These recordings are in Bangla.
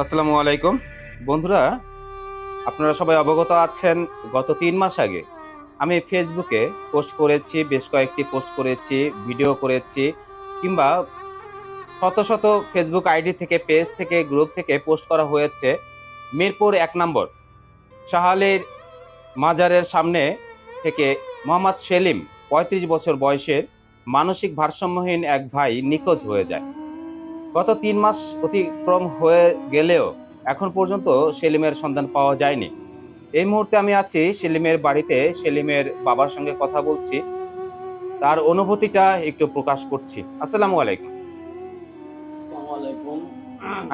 আসসালামু আলাইকুম। বন্ধুরা, আপনারা সবাই অবগত আছেন, গত তিন মাস আগে আমি ফেসবুকে পোস্ট করেছি, বেশ কয়েকটি পোস্ট করেছি, ভিডিও করেছি, কিংবা শত শত ফেসবুক আইডি থেকে, পেজ থেকে, গ্রুপ থেকে পোস্ট করা হয়েছে। মিরপুর এক নম্বর, শাহালির মাজারের সামনে থেকে মোহাম্মদ সেলিম, পঁয়ত্রিশ বছর বয়সের মানসিক ভারসাম্যহীন এক ভাই নিখোঁজ হয়ে যায়। গত তিন মাস অতিক্রম হয়ে গেলেও এখন পর্যন্ত সেলিমের সন্ধান পাওয়া যায়নি। এই মুহূর্তে আমি আছি সেলিমের বাড়িতে সেলিমের বাবার সঙ্গে কথা বলছি। তার অনুভূতিটা একটু প্রকাশ করছি। আসসালামু আলাইকুম।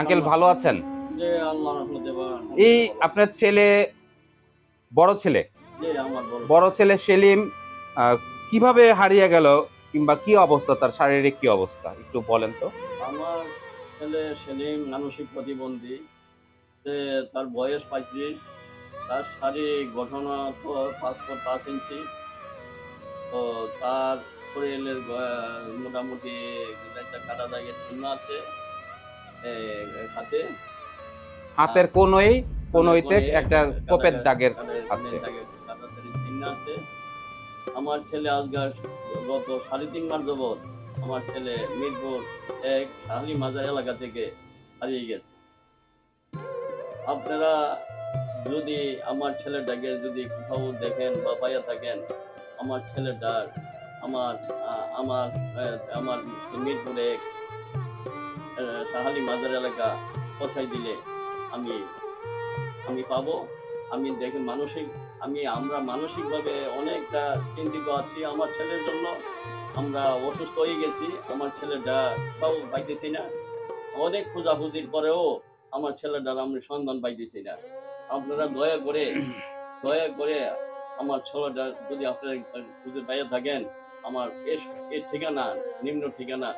আঙ্কেল ভালো আছেন? এই আপনার ছেলে বড় ছেলে? বড় ছেলে। সেলিম কীভাবে হারিয়ে গেল কিংবা কি অবস্থা তার শারীরিক কি অবস্থা একটু বলেন তো। আমার ছেলে সেলিম মানসিক প্রতিবন্ধী। সে তার বয়স পঁয়ত্রিশ তার শারীরিক গঠনা তো পাঁচ ফুট পাঁচ ইঞ্চি। তো তার শরীরের মোটামুটি একটা কাটা দাগের চিহ্ন আছে হাতে। হাতের কোনোই কোনোইতে একটা কাটা- কোপের দাগের আছে। আমার ছেলে আজকাল গত সাড়ে তিন মাস যাবৎ আমার ছেলে মিরপুর এক শাহলি মাজার এলাকা থেকে হারিয়ে গেছে। আপনারা যদি আমার ছেলেটাকে যদি কোথাও দেখেন বা পাইয়া থাকেন আমার ছেলেটার আমার আমার আমার মিরপুরে এক আহ, মাজার এলাকা পৌঁছাই দিলে আমি আমি পাবো। আমি দেখে মানসিক আমি আমরা মানসিকভাবে অনেকটা চিন্তিত আছি আমার ছেলের জন্য। আমরা অসুস্থ হয়ে গেছি, আমার ছেলেটা তাও পাইতেছি না। অনেক খোঁজাখুঁজির পরেও আমার ছেলেটার আমি সন্ধান পাইতেছি না। আপনারা দয়া করে দয়া করে আমার ছেলেটা যদি আপনারা খুঁজে পাইয়া থাকেন, আমার এই ঠিকানা, নিম্ন ঠিকানা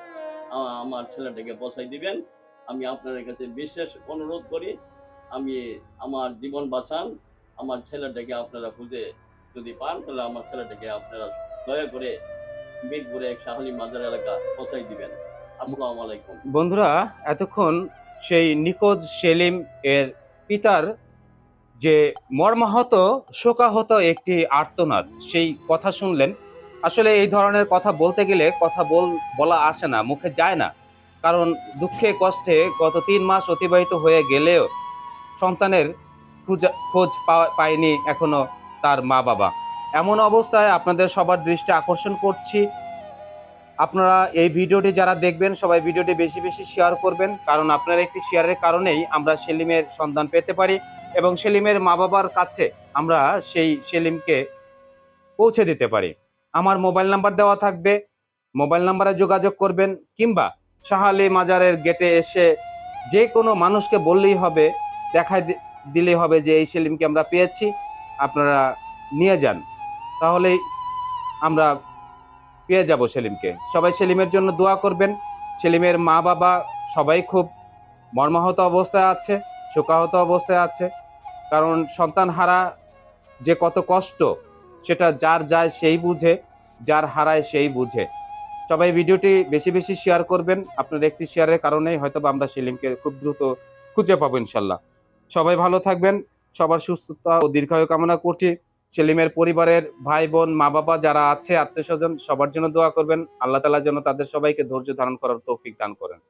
আমার ছেলেটাকে পৌঁছাই দিবেন। আমি আপনাদের কাছে বিশেষ অনুরোধ করি, আমি আমার জীবন বাঁচান, আমার ছেলেটাকে আপনারা খুঁজে যদি পান, তাহলে আমার ছেলেটাকে আপনারা দয়া করে বন্ধুরা, এতক্ষণ সেই নিখোঁজ সেলিম এর পিতার যে মর্মাহত, শোকাহত একটি আর্তনাদ, সেই কথা শুনলেন। আসলে এই ধরনের কথা বলতে গেলে কথা বল, বলা আসে না, মুখে যায় না। কারণ দুঃখে, কষ্টে গত তিন মাস অতিবাহিত হয়ে গেলেও সন্তানের খুঁজা পায়নি এখনও তার মা বাবা এমন অবস্থায় আপনাদের সবার দৃষ্টি আকর্ষণ করছি। আপনারা এই ভিডিওটি যারা দেখবেন, সবাই ভিডিওটি বেশি বেশি শেয়ার করবেন। কারণ আপনার একটি শেয়ারের কারণেই আমরা সেলিমের সন্ধান পেতে পারি এবং সেলিমের মা বাবার কাছে আমরা সেই সেলিমকে পৌঁছে দিতে পারি। আমার মোবাইল নাম্বার দেওয়া থাকবে। মোবাইল নাম্বারে যোগাযোগ করবেন কিংবা শাহালি মাজারের গেটে এসে যে কোনো মানুষকে বললেই হবে, দেখায় দিলেই হবে যে এই সেলিমকে আমরা পেয়েছি। আপনারা নিয়ে যান। তাহলেই আমরা পেয়ে যাব সেলিমকে। সবাই সেলিমের জন্য দোয়া করবেন। সেলিমের মা বাবা সবাই খুব মর্মাহত অবস্থায় আছে, শোকাহত অবস্থায় আছে। কারণ সন্তান হারা যে কত কষ্ট, সেটা যার যায় সেই বুঝে, যার হারায় সেই বুঝে। সবাই ভিডিওটি বেশি বেশি শেয়ার করবেন। আপনার একটি শেয়ারের কারণেই হয়তো আমরা সেলিমকে খুব দ্রুত খুঁজে পাবো ইনশাল্লাহ। সবাই ভালো থাকবেন, সবার সুস্থতা ও দীর্ঘায়ু কামনা করছি। সেলিমের পরিবারের ভাই বোন, মা বাবা যারা আছে, আত্মীয় স্বজন, সবার জন্য দোয়া করবেন। আল্লাহ তালা যেন তাদের সবাইকে ধৈর্য ধারণ করার তৌফিক দান করেন।